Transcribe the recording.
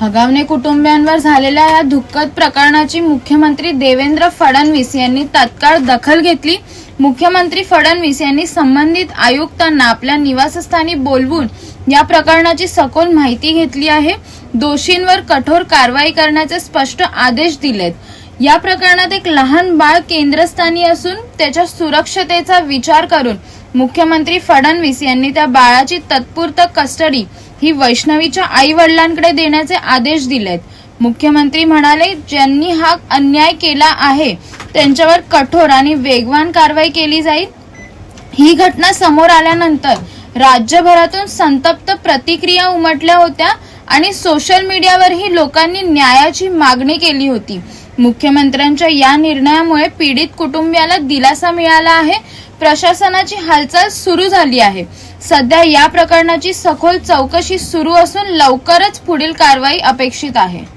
हगावणे कुटुंबियांवर झालेल्या या दुःखद प्रकरणाची मुख्यमंत्री देवेंद्र फडणवीस यांनी तत्काळ दखल घेतली. मुख्यमंत्री फडणवीस यांनी संबंधित आयुक्तांना आपल्या निवासस्थानी बोलवून या प्रकरणाची सखोल माहिती घेतली आहे. दोषींवर कठोर कारवाई करण्याचे स्पष्ट आदेश दिलेत. या प्रकरणात एक लहान बाळ केंद्रस्थानी असून त्याच्या सुरक्षतेचा विचार करून मुख्यमंत्री फडणवीस यांनी त्या बाळाची तत्पुरत कस्टडी ही वैष्णवीच्या आई वडिलांकडे देण्याचे आदेश दिलेत. मुख्यमंत्री म्हणाले ज्यांनी हा अन्याय केला आहे त्यांच्यावर कठोर आणि वेगवान कारवाई केली जाईल. ही घटना समोर आल्यानंतर राज्यभरातून संतप्त प्रतिक्रिया उमटल्या होत्या. आणि सोशल मीडियावरही लोकांनी न्यायाची मागणी केली होती. मुख्यमंत्र्यांच्या या निर्णयामुळे पीडित कुटुंबियाला दिलासा मिळाला आहे. प्रशासनाची हालचाल सुरू झाली आहे. सध्या या प्रकरणाची सखोल चौकशी सुरू असून लवकरच पुढील कारवाई अपेक्षित आहे.